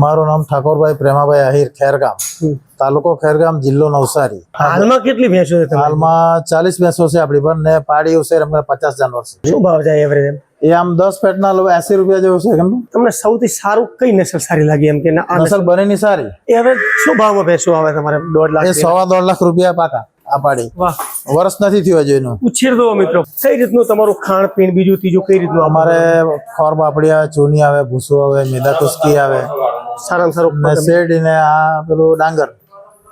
મારું નામ ઠાકોરભાઈ પ્રેમાભાઈ આહિર ખેરગામ તાલુકો ખેરગામ જિલ્લો નવસારી. હાલમાં કેટલી ભેંસો છે હાલમાં ચાલીસ ભેંસો છે આપણી પર ને પાડી ઉછેર અમને પચાસ જાનવર છે. શું ભાવ જાય એવરેજ એ આમ દસ પેટના લો એસી રૂપિયા જેવું છે કેમ તમને સૌથી સારું કઈ નસલ સારી લાગી એમ કે ના નસલ બનેની સારી. એ હવે શું ભાવમાં ભેંસો આવે તમારે? દોઢ લાખ સવા દોઢ લાખ રૂપિયા પાકા આ પાડી વાહ. વર્ષ નથી થયું હજુ એનું. ઉછેર દો મિત્રો. કઈ રીતનું તમારું ખાણ પીણ બીજું ત્રીજું કઈ રીતનું? અમારે ખોર બાપડી આવે ચૂની આવે ભૂસું આવે મેદા કુસ્કી આવે. સારામાં સારું ને શેરડી ને આ પેલું ડાંગર.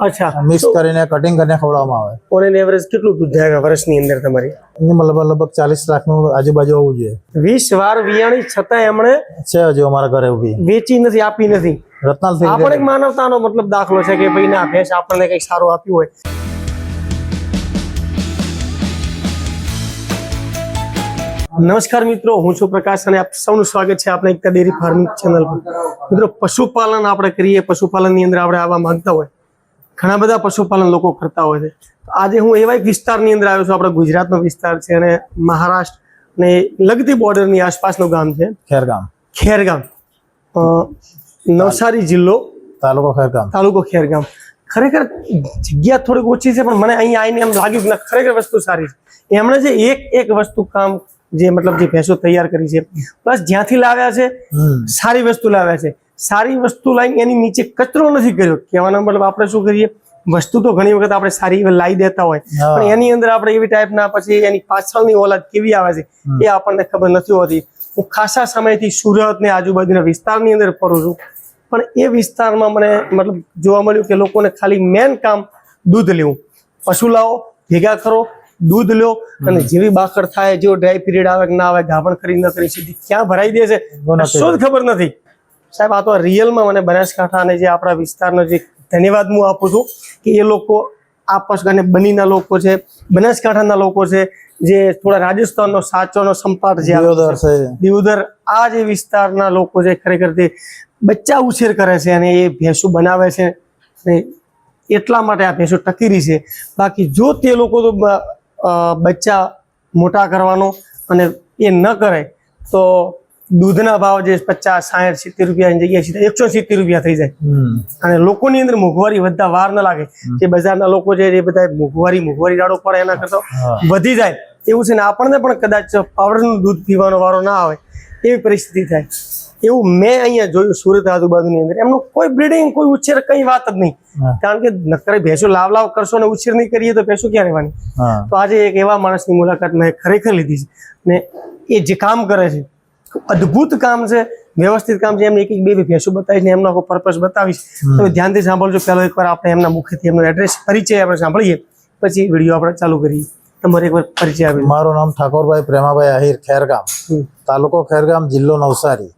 અચ્છા. મિક્સ કરીને કટિંગ કરીને ખવડાવવામાં આવે. ઓન એવરેજ કેટલું દૂધ થાય વર્ષની અંદર તમારી? એની લગભગ લગભગ ચાલીસ લાખનું આજુબાજુ હોવું જોઈએ. વીસ વાર વિયાણી છતાં એમણે છે હજુ અમારા ઘરે ઊભી વેચી નથી આપી નથી. રત્નાલ આપણે પણ એક માનવતાનો મતલબ દાખલો છે કે ભાઈ ના ભેંસ આપણને કંઈક સારું આપ્યું હોય. નમસ્કાર મિત્રો હું છું પ્રકાશ અને આપ સૌનું સ્વાગત છે આપણે એકતા ડેરી ફાર્મિંગ ચેનલ પર. મિત્રો પશુપાલન આપણે કરીએ પશુપાલનની અંદર આપણે આવવા માંગતા હોય. ઘણા બધા પશુપાલન લોકો કરતા હોય છે. આજે હું એવા એક વિસ્તારની અંદર આવ્યો છું આપણે ગુજરાતનો વિસ્તાર છે અને મહારાષ્ટ્ર ને લગતી બોર્ડરની આસપાસનું ગામ છે. ખેરગામ. ખેરગામ. નવસારી જિલ્લો. તાલુકો ખેરગામ. તાલુકો ખેરગામ. ખરેખર જગ્યા થોડીક ઓછી છે પણ મને અહીંયા આવીને એમ લાગ્યું કે ખરેખર વસ્તુ સારી છે. એમણે જે એક એક વસ્તુ કામ જે મતલબ જે ભેંસો તૈયાર કરી છે. પ્લસ જ્યાંથી લાવ્યા છે સારી વસ્તુ લાવ્યા છે. સારી વસ્તુ લાવી એની નીચે કચરો નથી કર્યો. કહેવાનો મતલબ આપણે શું કરીએ? વસ્તુ તો ઘણી વખત આપણે સારી એવી લાવી દેતા હોય. પણ એની અંદર આપણે એવી ટાઈપના પછી એની પાછળની ઓલાદ કેવી આવે છે એ આપણને ખબર નથી હોતી. હું ખાસા સમયથી સુરત ને આજુબાજુના વિસ્તારની અંદર ફરું છું. પણ એ વિસ્તારમાં મને મતલબ જોવા મળ્યું કે લોકોને ખાલી મેન કામ દૂધ લેવું. પશુ લાવો ભેગા કરો દૂધ લો અને જેવી બાકર થાય જેવો ડ્રાય પીરિયડ આવે કે ના આવે ગાભણ કરી ન કરી સીધી ક્યાં ભરાઈ દે છે? શું જ ખબર નથી. સાહેબ આ તો રિયલમાં મને બનાસકાંઠા અને જે આપણા વિસ્તારનો જે ધન્યવાદ હું આપું છું કે એ લોકો આ અને બનીના લોકો છે બનાસકાંઠાના લોકો છે જે થોડા રાજસ્થાનનો સાચોનો સંપાટ જે દિવદર આ જે વિસ્તારના લોકો છે ખરેખર તે બચ્ચા ઉછેર કરે છે અને એ ભેંસું બનાવે છે અને એટલા માટે આ ભેંસો ટકી રહી છે. બાકી જો તે લોકો તો બચ્ચા મોટા કરવાનો અને એ ન કરે તો દૂધના ભાવ જે પચાસ સાઠ સિત્તેર રૂપિયાની જગ્યાએ સીધા એકસો સિત્તેર રૂપિયા થઈ જાય. અને લોકોની અંદર મોંઘવારી વધતા વાર ન લાગે. જે બજારના લોકો છે એ બધા મોંઘવારી મોંઘવારી રાડો પડે એના કરતા વધી જાય. એવું છે ને આપણને પણ કદાચ પાવડરનું દૂધ પીવાનો વારો ના આવે એવી પરિસ્થિતિ થાય. એવું મેં અહીંયા જોયું સુરત આજુબાજુની અંદર. એમનું કોઈ બ્રીડિંગ કોઈ ઉછેર કઈ વાત જ નહીં. કારણ કે નકરે ભેંસો લાવ લાવ કરશો ને ઉછેર નહીં કરીએ તો ભેંસો ક્યાં રહેવાની? તો આજે એક એવા માણસની મુલાકાત મેં ખરેખર લીધી છે. ને એ જે કામ કરે છે અદ્ભુત કામ છે વ્યવસ્થિત કામ છે. એમને એક એક બે બે ભેંસો બતાવીશ ને એમનો આખો પર્પસ બતાવીશ તમે ધ્યાનથી સાંભળજો. પહેલો એકવાર આપણે એમના મુખેથી એમનો એડ્રેસ પરિચય આપણે સાંભળીએ. પછી વીડિયો આપણે ચાલુ કરીએ. તમારે એકવાર પરિચય આપી મારું નામ ઠાકોરભાઈ પ્રેમાભાઈ આહિર ખેરગામ. તાલુકો ખેરગામ જિલ્લો નવસારી.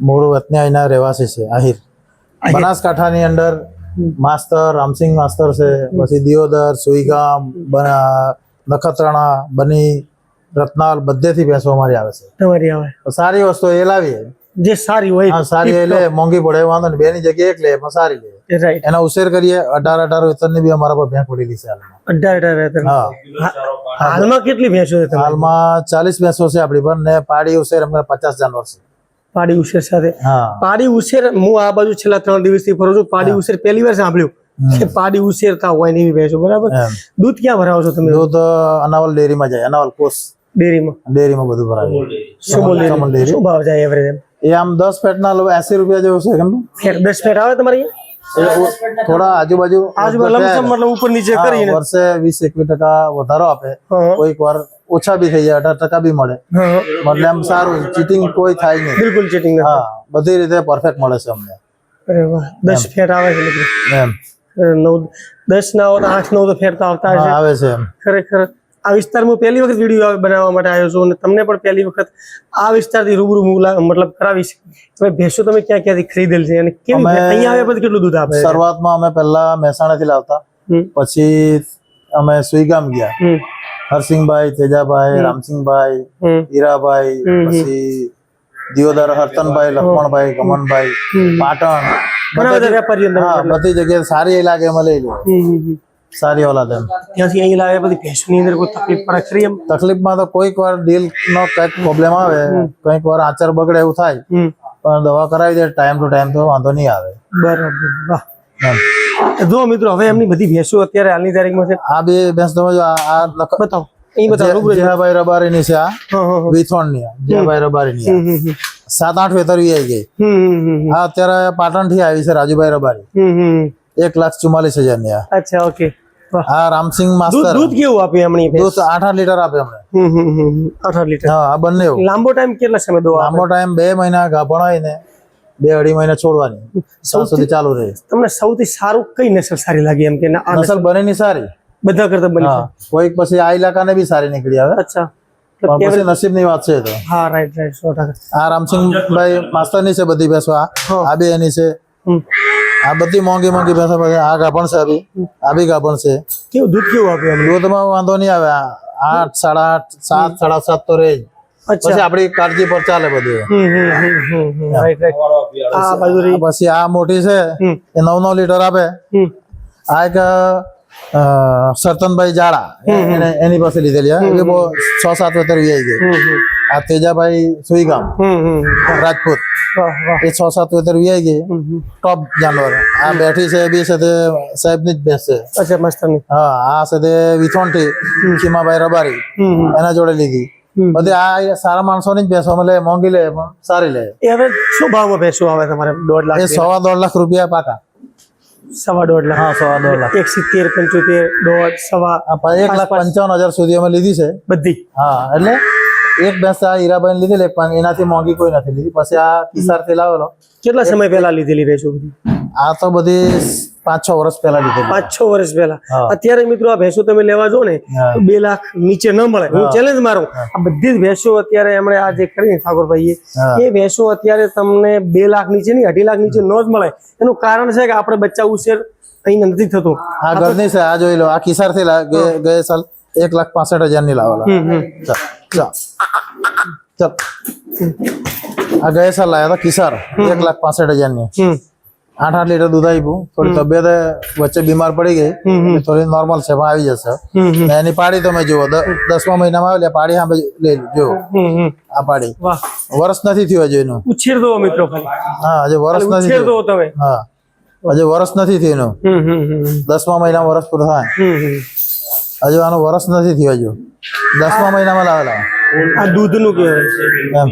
મૂળ વતની અહીંના રહેવાસી છે આહિર. બનાસકાંઠાની અંદર માસ્તર રામસિંહ માસ્તર છે પછી દિયોદર સુઈગામ બના- નખત્રાણા બની રત્નાલ બધેથી ભેંસો અમારી આવે છે. તમારી આવે. સારી વસ્તુ એ લાવીએ. જે સારી હોય. સારી એટલે મોંઘી પડે વાંધો ને બેની જગ્યાએ એક લે પણ સારી લે. રાઈટ એના ઉછેર કરીએ અઢાર અઢાર વેતનની બી અમારા પર ભેંસ પડેલી છે હાલમાં. અઢાર અઢાર વેતન. હા. હાલમાં કેટલી ભેંસો છે હાલમાં ચાલીસ ભેંસો છે આપણી પર ને પાડી ઉછેર અમારે પચાસ જાનવર છે. પાડી ઉછેર સાથે. પાડી ઉછેર હું આ બાજુ છેલ્લા ત્રણ દિવસથી ફરું છું પાડી ઉછેર પહેલી વાર સાંભળ્યું કે પાડી ઉછેરતા હોય ને એવી ભેંસો બરાબર? દૂધ ક્યાં ભરાવો છો તમે? દૂધ અનાવલ ડેરીમાં જાય અનાવલ કોસ. ડેરીમાં? ડેરીમાં બધું ભરાય. સુમોલ ડેરી. શું ભાવ જાય એવરેજ એ આમ દસ ફેટના લો એસી રૂપિયા જેવો છે કેમ? દસ ફેટ આવે તમારી થોડા આજુબાજુ આજુબાજુ મતલબ ઉપર નીચે કરીને. વર્ષે વીસ એકવીસ ટકા વધારો આપે. કોઈક વાર ઓછા બી થઈ જાય અઢાર ટકા બી મળે. મતલબ એમ સારું ચીટિંગ કોઈ થાય નહીં. બિલકુલ ચીટિંગ હા બધી રીતે પરફેક્ટ મળે છે અમને. દસ ફેર આવે છે એમ. નવ દસ ના આઠ નવ તો ફેર તો આવતા આવે છે એમ. ખરેખર આ વિસ્તારમાં પહેલી વખત વીડિયો બનાવવા માટે આવ્યો છું અને તમને પણ પહેલી વખત આ વિસ્તારથી રૂબરૂ મતલબ કરાવીશ. તમે ભેંસો તમે ક્યાં ક્યાંથી ખરીદેલ છે અને કેમ અહીંયા આવ્યા પછી કેટલું દૂધ આપે? શરૂઆતમાં અમે પહેલા મહેસાણાથી લાવતા. પછી અમે સુઈગામ ગયા. હરસિંહભાઈ તેજાભાઈ રામસિંહભાઈ હીરાભાઈ પછી દિયોદર હરતનભાઈ લક્ષ્મણભાઈ ગમનભાઈ પાટણ. બધા હા જગ્યાએ સારી લાગે એમાં લઈ લો. સારી ઓલાદ એમ. ત્યાંથી અહીં લાવે પછી ભેંસની અંદર કોઈ તકલીફ પડે ખરી એમ? તકલીફમાં તો કોઈક વાર ડીલ નો કંઈક પ્રોબ્લેમ આવે કંઈક વાર આચર બગડે એવું થાય પણ દવા કરાવી દે ટાઈમ ટુ ટાઈમ તો વાંધો નહીં આવે. બરાબર જો મિત્રો હવે એમની બધી ભેંસો અત્યારે હાલની તારીખમાં છે. આ બે ભેંસ તમે જો આ બતાવો. અહીં બતાવો રૂબરૂ જ. જેહાભાઈ રબારીની છે આ હા હા હા. વિથોણની જેહાભાઈ રબારીની. સાત આઠ વેતરવી આવી ગઈ. આ અત્યારે પાટણથી આવી છે રાજુભાઈ રબારી. એક લાખ ચુમ્માલીસ હજારની અચ્છા ઓકે હા રામસિંહ માસ્તર. દૂધ કેવું આપે એમની દૂધ આઠ આઠ લીટર આપે હમ. આઠ આઠ લીટર. હા બંને લાંબો ટાઈમ કેટલા સમય દો લાંબો ટાઈમ બે મહિના ગાભણ હોય ને બે અઢી મહિના છોડવાની. સૌ સુધી ચાલુ રહે. તમને સૌથી સારું કઈ નસલ સારી લાગી એમ કે નસલ બને ની સારી. બધા કરતા બની કોઈક પછી આ ઇલાકાને બી સારી નીકળી આવે. અચ્છા. નસીબની વાત છે તો. હા રાઈટ રાઈટ સો ટકા. આ રામસિંહભાઈ માસ્ટરની છે બધી ભેંસો. આ બે એની છે. આ બધી મોંઘી મોંઘી ભેંસો પાસે આ ગાભણ છે આવી આ બી ગાભણ છે. કેવું દૂધ કેવું આપ્યું એમને? દૂધમાં વાંધો નહીં આવે. આઠ સાડા આઠ સાત સાડા સાત તો રહે પછી આપણી કાળજી પર ચાલે બધું. પછી આ મોટી છે. એ નવ નવ લીટર આપે. આ એક સરતનભાઈ જાડા એની પાસે લીધેલી છ સાત વેતર વી આવી ગઈ આ તેજાભાઈ સુઈગામ. રાજપૂત. એ છ સાત વેતર વી ગઈ. ટોપ જાનવર. આ બેઠી છે બી છે સાહેબની જ ભેંસ છે. અચ્છા મસ્તની. હા આ છે તે વિથોણથી ખીમાભાઈ રબારી. એના જોડે લીધી. બધી આ સારા માણસોની જ ભેંસો લે મોંઘી લે પણ સારી લે. હવે શું ભાવમાં ભેંસો આવે તમારે? દોઢ લાખ સવા દોઢ લાખ રૂપિયા પાકા. સવા દોઢ લાખ. હા સવા દોઢ લાખ. એક સિત્તેર પંચોતેર દોઢ સવા એક લાખ પંચાવન હજાર સુધી અમે લીધી છે. બધી. હા એટલે એક ભેંસ આ હીરાબાઈ લીધેલી પણ એનાથી મોંઘી કોઈ નથી લીધી. પછી આ કિસારથી લાવેલો. કેટલા સમય પહેલા લીધેલી ભેંસો બધી? આ તો બધી પાંચ છ વર્ષ પહેલા લીધેલી. પાંચ છ વર્ષ પહેલા. અત્યારે મિત્રો આ ભેંસો તમે લેવા જો ને તો બે લાખ નીચે ન મળે. હું ચેલેન્જ મારું. આ બધી જ ભેંસો અત્યારે એમણે આ જે કરી ઠાકોરભાઈએ એ ભેંસો અત્યારે તમને બે લાખ નીચે નહીં અઢી લાખ નીચે ન જ મળે. એનું કારણ છે કે આપણે બચ્ચા ઉછેર અહીં નથી થતો. આ ઘરની છે આ જોઈ લો આ કિસારથી ગયા સાલ એક લાખ પાસઠ હજારની લાવેલા ચાલ ચાલ. આ ગયા સાલ લાયા હતા કિસાર. એક લાખ પાસઠ હજારની આઠ આઠ લીટર દૂધ આપ્યું થોડી તબિયત વચ્ચે બીમાર પડી ગઈ. થોડી નોર્મલ છે આવી જશે. એની પાડી તમે જુઓ દસમા મહિનામાં આવેલી પાડી હા લઈ જો હમ હમ. આ પાડી. વર્ષ નથી થયું હજુ એનું. ઉછેર દો મિત્રો હા હજુ વર્ષ નથી દો તમે. હા. હજુ વર્ષ નથી થયું એનું. દસમા મહિનામાં વર્ષ પૂરું થાય. હજુ આનું વર્ષ નથી થયું હજુ. દસમા મહિનામાં લાવેલા. આ દૂધનું કહેવાય. એમ.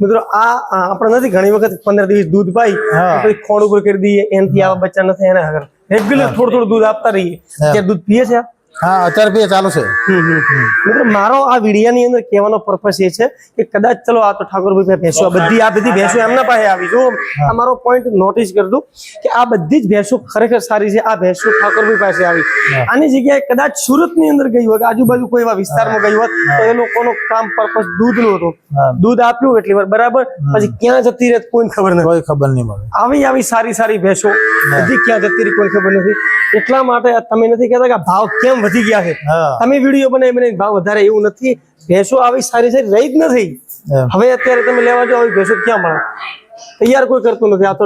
મિત્રો આ આપણે નથી ઘણી વખત પંદર દિવસ દૂધ પાઈ. પછી ખોડ ઉપર કરી દઈએ એનાથી આવા બચ્ચા નથી એના રેગ્યુલર થોડું થોડું દૂધ આપતા રહીએ. દૂધ પીએ છે આ? હા અત્યારે પીએ ચાલુ છે. મિત્રો મારો આ વિડિયાની અંદર કહેવાનો પર્પસ એ છે કે કદાચ ચલો આ તો ઠાકોરભાઈ ભેંસો આ બધી આ બધી ભેંસો એમના પાસે આવી જો આ મારો પોઈન્ટ નોટિસ કરજો કે આ બધી જ ભેંસો ખરેખર સારી છે. આ ભેંસો ઠાકોરભાઈ પાસે આવી. આની જગ્યાએ કદાચ સુરતની અંદર ગઈ હોત આજુબાજુ કોઈ એવા વિસ્તારમાં ગઈ હોત તો એ લોકોનો કામ પર્પસ દૂધનું હતું. દૂધ આપ્યું એટલી વાર બરાબર પછી ક્યાં જતી રહે કોઈ ખબર નથી. કોઈ ખબર નહીં મળે. આવી આવી સારી સારી ભેંસો બધી ક્યાં જતી રહી કોઈ ખબર નથી. એટલા માટે તમે નથી કહેતા કે ભાવ કેમ વધી ગયા છે. તમે વીડિયો બનાવી બનાવી ભાવ વધારે એવું નથી. ભેંસો આવી સારી સારી રહી જ નથી. હવે અત્યારે તમે લેવા જાઓ ભેંસો ક્યાં મળે? તૈયાર કોઈ કરતું નથી. આ તો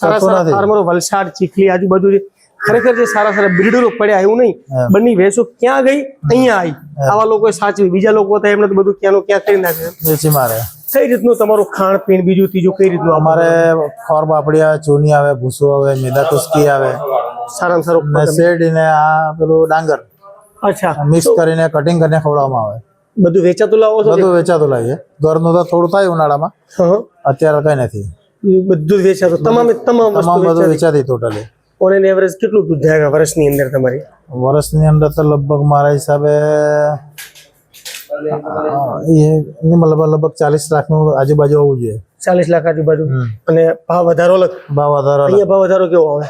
સારા સારા. ફાર્મરો વલસાડ ચીખલી આજુબાજુ ખરેખર જે સારા સારા બ્રીડરો પડ્યા એવું નહીં. બંને ભેંસો ક્યાં ગઈ? અહીંયા આવી. આવા લોકોએ સાચવી. બીજા લોકો હતા એમને તો બધું ક્યાંનું ક્યાં કરી નાખ્યું વેચી મારે. કઈ રીતનું તમારું ખાણ પીણ બીજું ત્રીજું કઈ રીતનું અમારે ખોર બાપડી આવે ચૂની આવે ભૂસો આવે મેદા કુસ્કી આવે. સારામાં સારું ને આ પેલું ડાંગર. અચ્છા. મિક્સ કરીને કટિંગ કરીને ખવડાવવામાં આવે. બધું વેચાતું લાવો છો બધું વેચાતું લાવીએ. ઘરનું તો થોડું થાય ઉનાળામાં. અત્યારે કઈ નથી. બધું વેચાતું તમામે તમામ તમામ બધું વેચાતી ટોટલી ઓન એન એવરેજ કેટલું દૂધ થાય વર્ષની અંદર તમારી? વર્ષની અંદર તો લગભગ મારા હિસાબે એ મતલબ લગભગ ચાલીસ લાખનું આજુબાજુ હોવું જોઈએ. ચાલીસ લાખ આજુબાજુ. અને ભાવ વધારો ભાવ વધારો અહીંયા ભાવ વધારો કેવો આવે?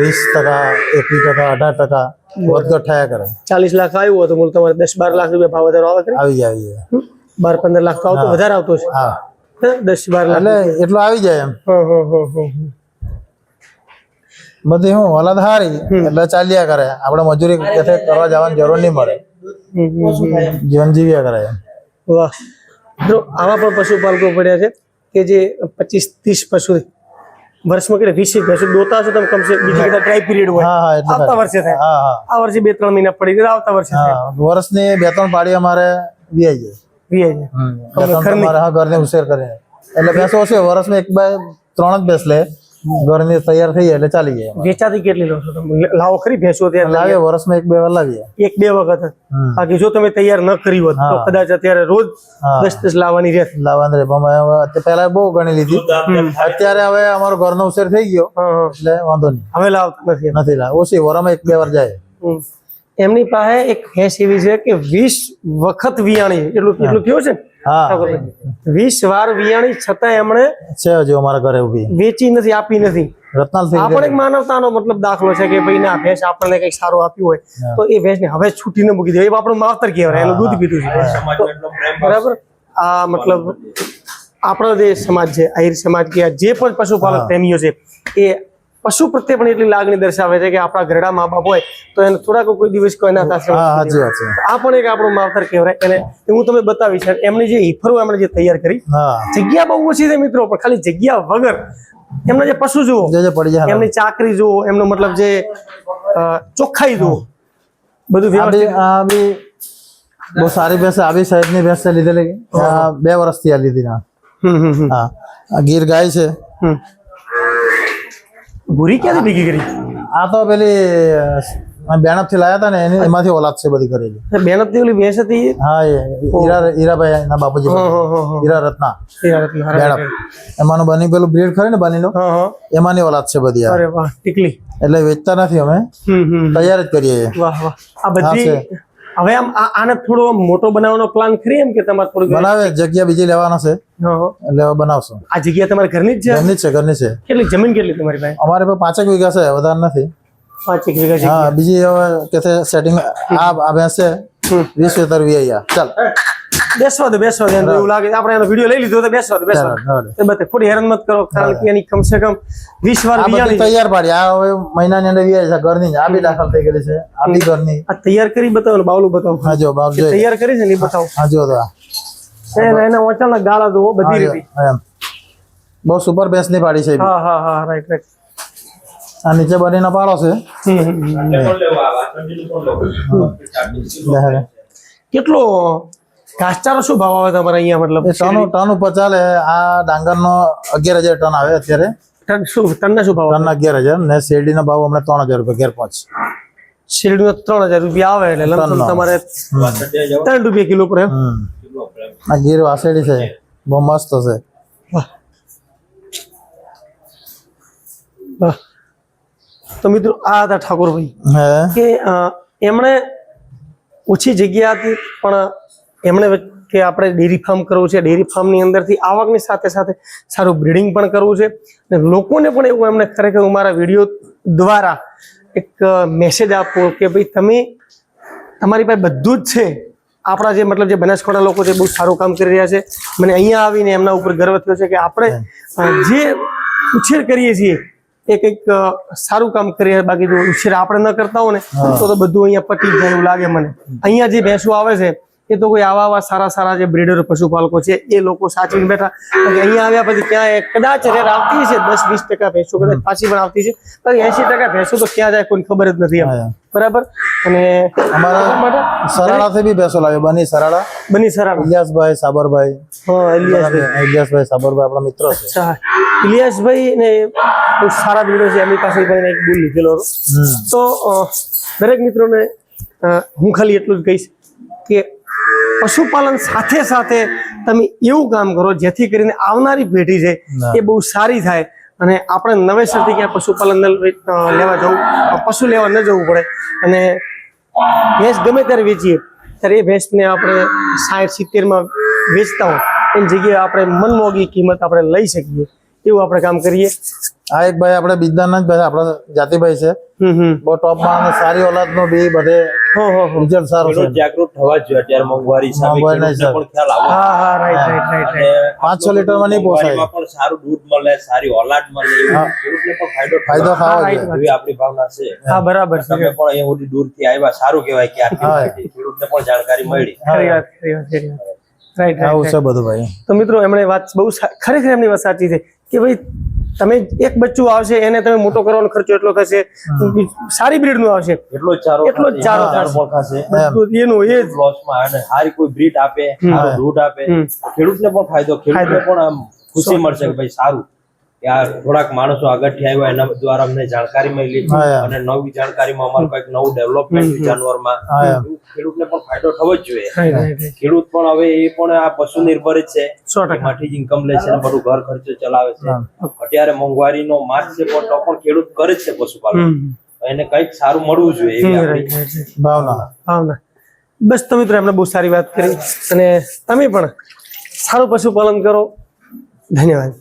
વીસ ટકા એકવીસ ટકા અઢાર ટકા વધઘટ થયા કરે. ચાલીસ લાખ આવ્યું હોય તો મૂળ તમારે દસ બાર લાખ રૂપિયા ભાવ વધારો આવે? આવી જાય આવી જાય. બાર પંદર લાખ તો આવતો વધારે આવતો છે હા. દસ બાર લાખ એટલે એટલો આવી જાય એમ. હં, હં, હં, હં, હં. બધી હું હાલત હારી એટલે ચાલ્યા કરે. આપણે મજૂરી કરવા જવાની જરૂર નહીં મળે. જીવન જીવ્યા કરે એમ. વાહ. આવા પણ પશુપાલકો પડ્યા છે કે જે પચીસ ત્રીસ પશુ વર્ષમાં કેટલે વીસ ભેંસો દોતા હશો તમે કમસે બીજી કદાચ ડ્રાય પીરિયડ હોય. હા હા આવતા વર્ષે થાય. હા હા. આ વર્ષે બે ત્રણ મહિના પડી ગયા આવતા વર્ષે વર્ષ હા વર્ષની બે ત્રણ પાડી અમારે વીઆઈ જાય. વીઆઈ જાય. ઘરને ઉશેર ઉછેર કરીને. એટલે ભેંસો છે વર્ષમાં એક બે ત્રણ જ ભેંસ લે. ઘરની તૈયાર થઈ જાય એટલે ચાલી જાય વેચાતી કેટલી લો છો તમે? લાવો ખરી ભેંસો ત્યારે લાવીએ વર્ષમાં એક બે વાર લાવીએ. એક બે વખત બાકી જો તમે તૈયાર ન કરી હોત તો કદાચ અત્યારે રોજ દસ દસ લાવવાની રહેત. લાવવાની રે અમે પહેલા બહુ ગણી લીધી. અત્યારે હવે અમારો ઘરનો ઉછેર થઈ ગયો. એટલે વાંધો નહીં. હવે લાવતા નથી. નથી લાવ. ઓછી વરમાં એક બે વાર જાય. એમની પાસે એક ભેંસ એવી છે કે વીસ વખત વિયાણી એટલું એટલું થયું છે ને? હા. વીસ વાર વિયાણી છતાં એમણે છે હજુ અમારા ઘરે ઊભી વેચી નથી આપી નથી. રત્નાલ માનવતાનો મતલબ દાખલો છે કે ભાઈ ના ભેંસ આપણને કંઈક સારું આપ્યું હોય તો એ ભેંસને હવે છૂટીને મૂકી દે એ આપણું માવતર કહેવાય એનું દૂધ પીધું છે. બરાબર? આ મતલબ આપણો જે સમાજ છે આહિર સમાજ કે આ જે પણ પશુપાલક પ્રેમીઓ છે એ પશુ પ્રત્યે પણ એટલી લાગણી દર્શાવે છે કે આપણા ઘરડા મા બાપ હોય તો એને થોડાક કોઈ દિવસ કોઈ વાત છે. આ પણ એક આપણું માવતર કહેવાય. અને હું તમે બતાવીશ એમની જે હિફરો એમણે જે તૈયાર કરી જગ્યા બહુ ઓછી છે મિત્રો પણ ખાલી જગ્યા વગર એમના જે પશુ જુઓ એમની ચાકરી જુઓ એમનો મતલબ જે ચોખ્ખાઈ જુઓ બધું બહુ સારી ભેંસ આવી સાહેબની ભેંસ લીધેલી. બે વર્ષથી આ લીધી હા. આ ગીર ગાય છે. ભૂરી ક્યાંથી ભેગી કરી? આ તો પેલી બેણપથી લાયા હતા ને એની એમાંથી ઓલાદ છે બધી કરેલી. મહેનત ઓલી ભેંસ હતી હા એ હીરા હીરાભાઈ ના બાપુજી હીરા રત્ના બેણપ એમાંનું બની પેલું બ્રીડ ખરે ને બનીનો? હા હા. એમાંની ઓલાદ છે બધી આ અરે વાહ ટીકલી. એટલે વેચતા નથી અમે. તૈયાર જ કરીએ. વાહ વાહ. આ બધી હવે આમ આને થોડો મોટો બનાવવાનો પ્લાન ખરી એમ કે તમારે થોડું બનાવે જગ્યા બીજી લેવાના છે. લેવા બનાવશું. આ જગ્યા તમારા ઘરની જ છે? ઘરની જ છે ઘરની છે. કેટલી જમીન કેટલી તમારી પાસે? અમારે પાસે પાંચેક વીઘા છે વધારે નથી. પાંચ એક વીઘા છે હા બીજી હવે કે સેટિંગ આ આ ભેંસ છે વીસ વેતર વી ચાલ. બેસવા દે બેસવા દે એવું લાગે. આપણે એનો વીડિયો લઈ લીધો તો બેસવા દે બેસવા. એ બધે ખોટી હેરાન મત કરો કારણ કે એની કમસે કમ વીસ વાર તૈયાર પાડી. આ હવે મહિનાની અંદર વી છે ઘરની. આ બી દાખલ થઈ ગયેલી છે. આ બી ઘરની. આ તૈયાર કરી બતાવો ને બાવલું બતાવો. હા જો તૈયાર કરી છે ને બતાવો. હા જો તો આ. એને એના ઓચાના ગાળા દો બધી રીતે. એમ. બહુ સુપર બેસની પાડી છે હા હા હા રાઈટ રાઈટ આ નીચે બનીને પાડો છે. કેટલો ઘાસચારો શું ભાવ આવે તમારે અહીંયા મતલબ? ટન ટન ઉપર ચાલે આ ડાંગરનો અગિયાર હજાર ટન આવે અત્યારે. ટન શું ટનના શું ભાવ ટન અગિયાર હજાર ને શેરડીનો ભાવ હમણાં ત્રણ હજાર રૂપિયા ઘેર પહોંચ શેરડીનો ત્રણ હજાર રૂપિયા આવે એટલે લમસમ તમારે ત્રણ રૂપિયા કિલો પડે આ ગીર વાસેડી છે. બહુ મસ્ત છે. તો મિત્રો આ હતા ઠાકોરભાઈ. કે એમણે ઓછી જગ્યા હતી પણ એમણે કે આપણે ડેરી ફાર્મ કરવું છે ડેરી ફાર્મની અંદરથી આવકની સાથે સાથે સારું બ્રીડિંગ પણ કરવું છે. અને લોકોને પણ એવું એમને ખરેખર હું મારા વીડિયો દ્વારા એક મેસેજ આપવો કે ભાઈ તમે તમારી પાસે બધું જ છે. આપણા જે મતલબ જે બનાસકાંઠા લોકો છે બહુ સારું કામ કરી રહ્યા છે. મને અહીંયા આવીને એમના ઉપર ગર્વ થયો છે કે આપણે જે ઉછેર કરીએ છીએ એ કંઈક સારું કામ કરી બાકી જો ઉછેર આપણે ન કરતા હો ને તો તો બધું અહીંયા પટી જાય એવું લાગે મને. અહીંયા જે ભેંસો આવે છે એ તો કોઈ આવા આવા સારા સારા જે બ્રીડર પશુપાલકો છે એ લોકો સાચવીને બેઠા. કારણ કે અહીંયા આવ્યા પછી ક્યાં કદાચ રેટ આવતી છે દસ વીસ ટકા ભેંસો કદાચ પાછી પણ આવતી છે બાકી એસી ટકા ભેંસો તો ક્યાં જાય કોઈને ખબર જ નથી એમ. હા. બરાબર? અને અમારા એટલા માટે? સરાડાથી બી ભેંસો લાવી બની સરાડા બની સરાડા ઇલિયાસભાઈ સાબરભાઈ. હા ઇલિયાસ ઇલિયાસભાઈ સાબરભાઈ આપણા મિત્રો છે. અચ્છા. ઇલિયાસભાઈ ને બહુ સારા બ્રીડર છે એમની પાસે પણ એક બુલ લીધેલો હતો. હમ. તો અ, દરેક મિત્રોને અ, હું ખાલી એટલું જ કહીશ કે પશુપાલન સાથે સાથે તમે એવું કામ કરો જેથી કરીને આવનારી પેઢી છે એ બહુ સારી થાય અને આપણે નવેસરથી ક્યાં પશુપાલન લેવા જવું પશુ લેવા ન જવું પડે. અને ભેંસ ગમે ત્યારે વેચીએ ત્યારે એ ભેંસને આપણે સાઠ સિત્તેરમાં વેચતા હોય એની જગ્યાએ આપણે મનમોગી કિંમત આપણે લઈ શકીએ. એવું આપણે કામ કરીએ? આ એક ભાઈ આપણે બિજદારના જ ભાઈ આપણા જાતિભાઈ છે. બહુ ટોપમાં અને સારી ઓલાદનો બી બધે રિઝલ્ટ સારું છે. જાગૃત થવા જ જોઈએ અત્યારે મોંઘવારી સામે પણ ખ્યાલ આવવો હા હા રાઈટ રાઈટ રાઈટ રાઈટ પાંચસો લીટરમાં નહીં પોસાય. પણ સારું દૂધ મળે સારી ઓલાદ મળે ખેડૂતને પણ ફાયદો ફાયદો થવો થવો જોઈએ એવી આપણી ભાવના છે. હા. બરાબર છે. તમે પણ આવ્યા સારું કહેવાય કે ખેડૂતને પણ જાણકારી મળી. ખરી વાત ખરી વાત ખરી રાઈટ આવું છે બધું ભાઈ. તો મિત્રો એમણે વાત બહુ ખરેખર એમની વાત સાચી છે. કે ભાઈ તમે એક બચ્ચું આવશે એને તમે મોટો કરવાનો ખર્ચો એટલો થશે સારી બ્રીડનું આવશે. એટલો ચારો એટલો ચારો એનું એ જ. લોસમાં અને સારી કોઈ બ્રીડ આપે દૂધ આપે. ખેડૂતને પણ ફાયદો ખેડૂતને પણ આમ ખુશી મળશે કે ભાઈ સારું. આ થોડાક માણસો આગળથી આવ્યા એના દ્વારા અમને જાણકારી મળી. અને નવી જાણકારીમાં અમારું કંઈક નવું ડેવલપમેન્ટ જાનવરમાં. ખેડૂતને પણ ફાયદો થવો જ જોઈએ. ખેડૂત પણ હવે એ પણ આ પશુ નિર્ભર છે. એમાંથી જ ઇન્કમ લે છે અને બધું ઘર ખર્ચો ચલાવે છે. અત્યારે અત્યારે મોંઘવારીનો માર્ગ છે પણ તો પણ ખેડૂત કરે જ છે પશુપાલન. એને કંઈક સારું મળવું જોઈએ. ભાવના. ભાવના. બસ તમે મિત્રો એમને બહુ સારી વાત કરી. અને તમે પણ સારું પશુપાલન કરો. ધન્યવાદ.